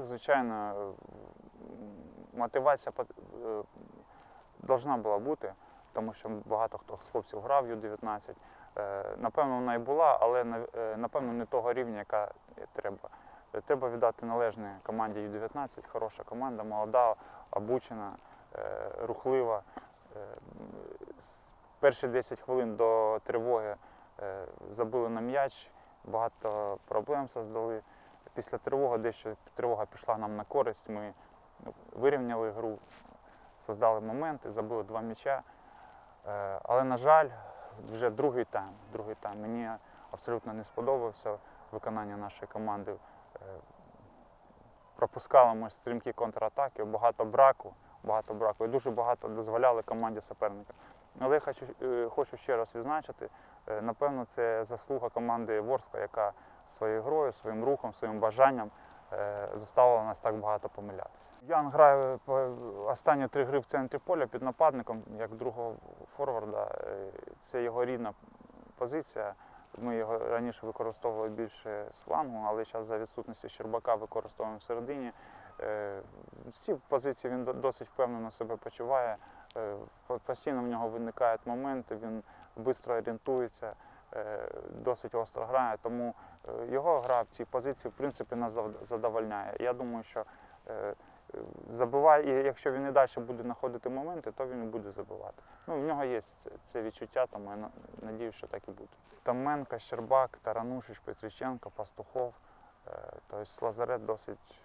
звичайно, мотивація повинна була бути, тому що багато хто хлопців грав Ю-19. Е, Напевно, вона і була, але е, напевно не того рівня, яка треба. Е, Треба віддати належне команді Ю-19, хороша команда, молода, обучена, е, рухлива. Е, Перші 10 хвилин до тривоги е, забили на м'яч, багато проблем создали. Після тривоги дещо тривога пішла нам на користь. Ми ну, вирівняли гру, создали моменти, забили два м'яча. Е, Але, на жаль, вже другий тайм. Другий тайм мені абсолютно не сподобався виконання нашої команди. Е, Пропускали ми стрімкі контратаки, багато браку, багато браку і дуже багато дозволяли команді суперника. Але я хочу, е, хочу ще раз відзначити, напевно, це заслуга команди Ворскла, яка своєю грою, своїм рухом, своїм бажанням е, заставила нас так багато помилятися. Ян грає останні три гри в центрі поля під нападником, як другого форварда. Е, Це його рідна позиція. Ми його раніше використовували більше з флангу, але зараз за відсутності Щербака використовуємо всередині. Е, Всі позиції він досить впевнено себе почуває. Е, Постійно в нього виникають моменти, він швидко орієнтується, е, досить остро грає. Тому е, його гра в цій позиції в принципі нас задовольняє. Я думаю, що е, е, забиває, і якщо він і далі буде знаходити моменти, то він буде забивати. Ну, в нього є це- відчуття, тому я на- надіюсь, що так і буде. Томенко, Щербак, Таранушич, Петриченко, Пастухов. Е, Тобто лазарет досить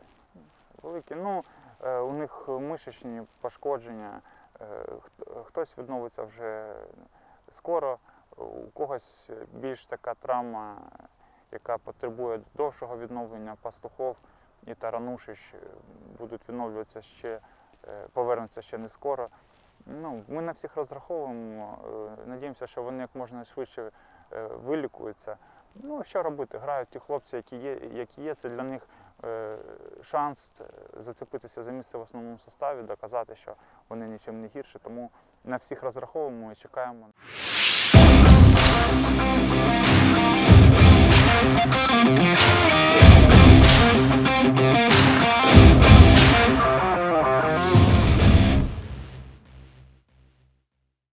великий. Ну, е, у них мишечні пошкодження, е, хтось відновиться вже скоро, у когось більш така травма, яка потребує довшого відновлення. Пастухов і Таранушич е, будуть відновлюватися ще, е, повернуться ще не скоро. Ну, ми на всіх розраховуємо, е, надіємося, що вони як можна швидше вилікуються. Ну, що робити? Грають ті хлопці, які є, які є. Це для них шанс зацепитися за місце в основному составі, доказати, що вони нічим не гірші. Тому на всіх розраховуємо і чекаємо. Thank you.